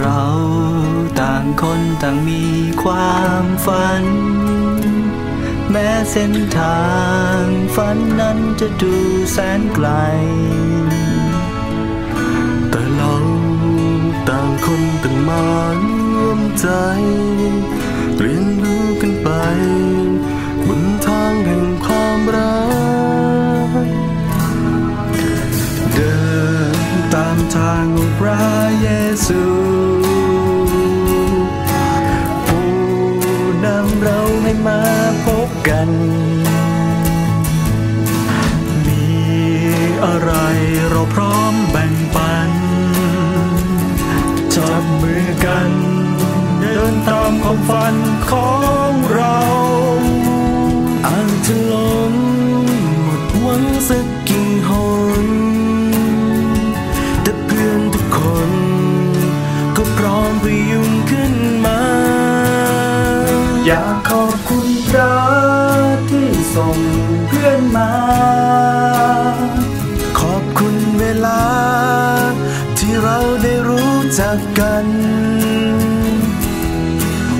เราต่างคนต่างมีความฝัน แม้เส้นทางฝันนั้นจะดูแสนไกล แต่เราต่างคนต่างมาร่วมใจ เรียนรู้กันไป บนทางแห่งความรัก เดินตามทางของพระเยซู พร้อมแบ่งปัน จับมือกัน เดินตามความฝันของเราอาจจะล้มหมดหวังสักกี่หนแต่เพื่อนทุกคน ก็พร้อมพยุงขึ้นมา อยากขอบคุณพระที่ส่งเพื่อนมา จักกัน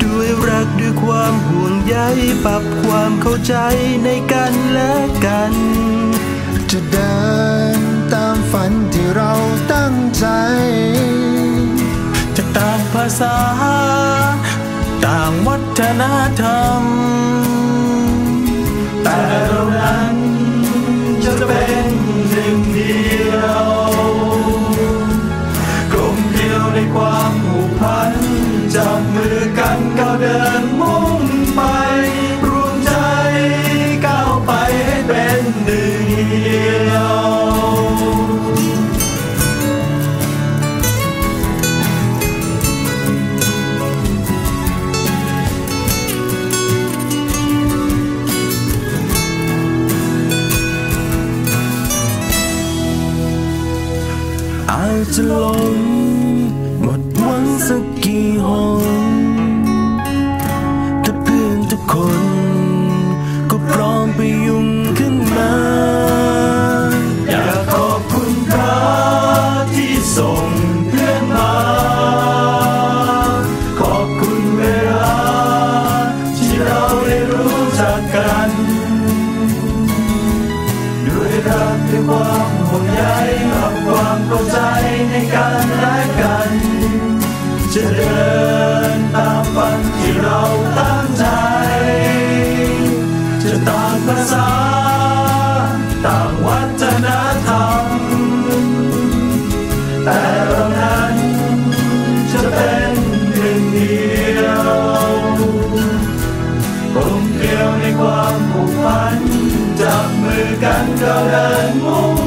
ด้วยรักด้วยความห่วงใยปรับความเข้าใจในกันและกัน จะเดินตามฝันที่เราตั้งใจ จะต่างภาษา ต่างวัฒนธรรม แต่เรานั้นจะเป็น อาจจะหลงหมดหวังสักกี่หนแต่เพื่อนทุกคน ก็พร้อมไปยุ่งขึ้นมา อยากขอบคุณพระที่ส่งเพื่อนมา ขอบคุณเวลาที่เราได้รู้จักกัน รักด้วยความห่วงใยกับความเข้าใจในกันและกัน จะเดินตามฝันที่เราตั้งใจ จะต่างภาษา ต่างวัฒนธรรม แต่เรานั้นจะเป็นหนึ่งเดียวกลมเกลียวในความ บมือกั